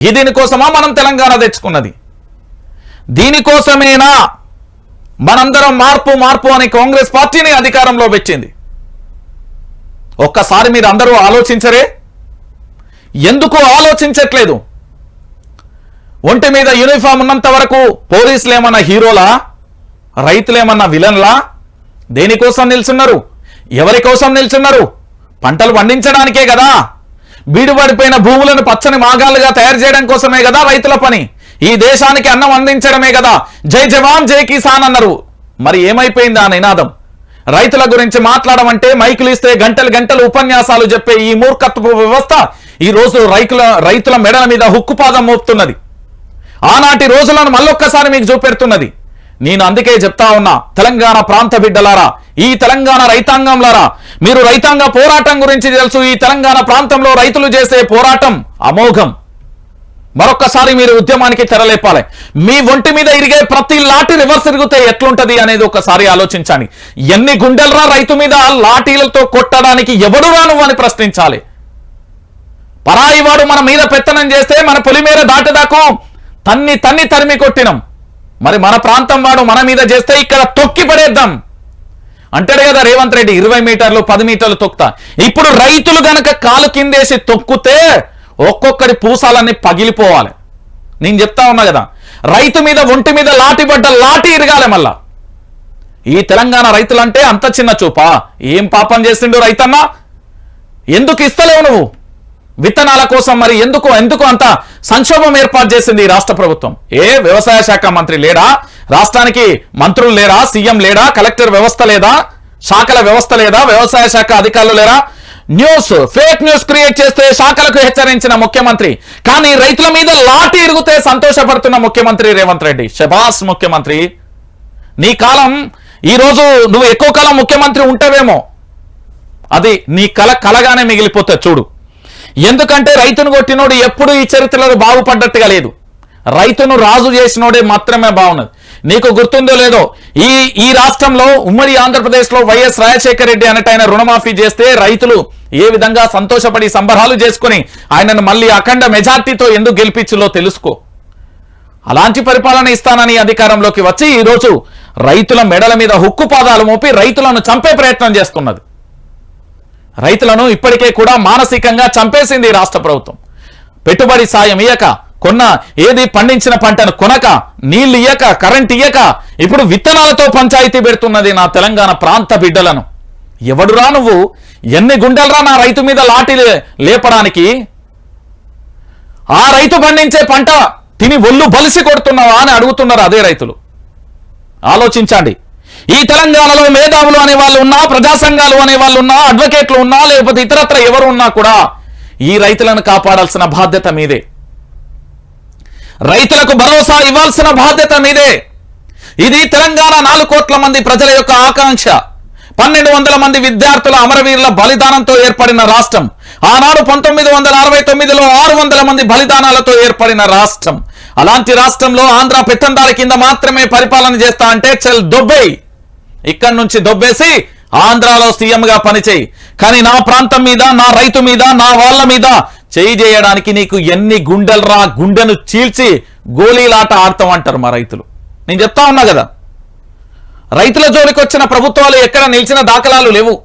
ఈ దీనికోసమా మనం తెలంగాణ తెచ్చుకున్నది? దీనికోసమేనా మనందరం మార్పు మార్పు అని కాంగ్రెస్ పార్టీని అధికారంలో పెట్టింది. ఒక్కసారి మీరు అందరూ ఆలోచించరే. ఎందుకు ఆలోచించట్లేదు? ఒంటి మీద యూనిఫామ్ ఉన్నంత వరకు పోలీసులు ఏమన్నా హీరోలా? రైతులేమన్నా విలన్లా? దేనికోసం నిల్చున్నారు? ఎవరి కోసం నిల్చున్నారు? పంటలు పండించడానికే కదా? బీడుబడిపోయిన భూములను పచ్చని మాగాలుగా తయారు చేయడం కోసమే కదా రైతుల పని. ఈ దేశానికి అన్నం అందించడమే కదా. జై జవాన్ జై కిసాన్ అన్నారు. మరి ఏమైపోయింది ఆ నినాదం? రైతుల గురించి మాట్లాడమంటే మైకులు ఇస్తే గంటలు గంటలు ఉపన్యాసాలు చెప్పే ఈ మూర్ఖత్వపు వ్యవస్థ ఈ రోజు రైతుల రైతుల మెడల మీద హుక్కుపాదం మోపుతున్నది. ఆనాటి రోజులను మళ్ళొక్కసారి మీకు చూపెడుతున్నది. నేను అందుకే చెప్తా ఉన్నా తెలంగాణ ప్రాంత బిడ్డలారా ఈ తెలంగాణ రైతాంగంలారా మీరు రైతాంగ పోరాటం గురించి తెలుసు ఈ తెలంగాణ ప్రాంతంలో రైతులు చేసే పోరాటం అమోఘం. మరొక్కసారి మీరు ఉద్యమానికి తెరలేపాలి. మీ ఒంటి మీద ఇరిగే ప్రతి లాటి రివర్స్ ఇరిగితే ఎట్లుంటది అనేది ఒకసారి ఆలోచించండి. ఎన్ని గుండెలరా రైతు మీద లాఠీలతో కొట్టడానికి ఎవడు రాను అని ప్రశ్నించాలి. పరాయి వాడు మన మీద పెత్తనం చేస్తే మన పొలిమేర దాటదాకు తన్ని తన్ని తరిమి కొట్టినం. మరి మన ప్రాంతం వాడు మన మీద చేస్తే ఇక్కడ తొక్కి పడేద్దాం. అంటాడు కదా రేవంత్ రెడ్డి ఇరవై మీటర్లు పది మీటర్లు తొక్కుతా. ఇప్పుడు రైతులు గనక కాలు కిందేసి తొక్కితే ఒక్కొక్కడి పూసాలన్నీ పగిలిపోవాలి. నేను చెప్తా ఉన్నా కదా రైతు మీద ఒంటి మీద లాటి పడ్డ లాటి ఇరగాలి మళ్ళా. ఈ తెలంగాణ రైతులంటే అంత చిన్న చూపా. ఏం పాపం చేసిండు రైతన్నా? ఎందుకు ఇస్తలేవు నువ్వు? విత్తనాల కోసం మరి ఎందుకు ఎందుకు అంత సంక్షోభం ఏర్పాటు చేసింది ఈ రాష్ట్ర ప్రభుత్వం? ఏ వ్యవసాయ శాఖ మంత్రి లేడా? రాష్ట్రానికి మంత్రులు లేరా? సీఎం లేడా? కలెక్టర్ వ్యవస్థ లేదా? శాఖల వ్యవస్థ లేదా? వ్యవసాయ శాఖ అధికారులు లేరా? న్యూస్ ఫేక్ న్యూస్ క్రియేట్ చేస్తే శాఖలకు హెచ్చరించిన ముఖ్యమంత్రి. కానీ రైతుల మీద లాటి ఇరుగుతే సంతోషపడుతున్న ముఖ్యమంత్రి రేవంత్ రెడ్డి. శబాస్ ముఖ్యమంత్రి నీ కాలం ఈ రోజు నువ్వు ఎక్కువ కాలం ముఖ్యమంత్రి ఉంటావేమో. అది నీ కల కలగానే మిగిలిపోతే చూడు. ఎందుకంటే రైతును కొట్టినోడు ఎప్పుడు ఈ చరిత్రలో బాగుపడ్డట్టుగా లేదు. రైతును రాజు చేసినోడే మాత్రమే బాగున్నది. నీకు గుర్తుందో లేదో ఈ ఈ రాష్ట్రంలో ఉమ్మడి ఆంధ్రప్రదేశ్లో వైఎస్ రాజశేఖర రెడ్డి అన్నట్టు ఆయన రుణమాఫీ చేస్తే రైతులు ఏ విధంగా సంతోషపడి సంబరాలు చేసుకుని ఆయనను మళ్ళీ అఖండ మెజార్టీతో ఎందుకు గెలిపించులో తెలుసుకో. అలాంటి పరిపాలన ఇస్తానని అధికారంలోకి వచ్చి ఈరోజు రైతుల మెడల మీద హుక్కు పాదాలు మోపి రైతులను చంపే ప్రయత్నం చేస్తున్నది. రైతులను ఇప్పటికే కూడా మానసికంగా చంపేసింది రాష్ట్ర ప్రభుత్వం. పెట్టుబడి సాయం ఇయ్యక కొన్న ఏది పండించిన పంటను కొనక నీళ్ళు ఇయ్యక కరెంట్ ఇయ్యక ఇప్పుడు విత్తనాలతో పంచాయతీ పెడుతున్నది నా తెలంగాణ ప్రాంత బిడ్డలను. ఎవడురా నువ్వు? ఎన్ని గుండెలరా నా రైతు మీద లాటి లేపడానికి? ఆ రైతు పండించే పంట తిని ఒళ్ళు బలిసి కొడుతున్నావా అని అడుగుతున్నారు అదే రైతులు. ఆలోచించండి. ఈ తెలంగాణలో మేధావులు అనే వాళ్ళు ఉన్నా ప్రజా సంఘాలు అనే వాళ్ళు ఉన్నా అడ్వకేట్లు ఉన్నా లేకపోతే ఇతరత్ర ఎవరు ఉన్నా కూడా ఈ రైతులను కాపాడాల్సిన బాధ్యత మీదే. రైతులకు భరోసా ఇవ్వాల్సిన బాధ్యత మీదే. ఇది తెలంగాణ నాలుగు కోట్ల మంది ప్రజల యొక్క ఆకాంక్ష. పన్నెండు వందల మంది విద్యార్థుల అమరవీరుల బలిదానంతో ఏర్పడిన రాష్ట్రం. ఆనాడు పంతొమ్మిది వందల అరవై తొమ్మిదిలో ఆరు వందల మంది బలిదానాలతో ఏర్పడిన రాష్ట్రం. అలాంటి రాష్ట్రంలో ఆంధ్ర పెత్తందాల కింద మాత్రమే పరిపాలన చేస్తా అంటే చెల్ దొబ్బేయి ఇక్కడి నుంచి దొబ్బేసి ఆంధ్రాలో సీఎం గా పనిచేయి. కానీ నా ప్రాంతం మీద నా రైతు మీద నా వాళ్ళ మీద చేయి చేయడానికి నీకు ఎన్ని గుండెలరా గుండెను చీల్చి గోళీలాట ఆడతాం అంటారు మా రైతులు. నేను చెప్తా ఉన్నా కదా. రైతుల జోలికి వచ్చిన ప్రభుత్వాలు ఎక్కడ నిలిచిన దాఖలాలు లేవు.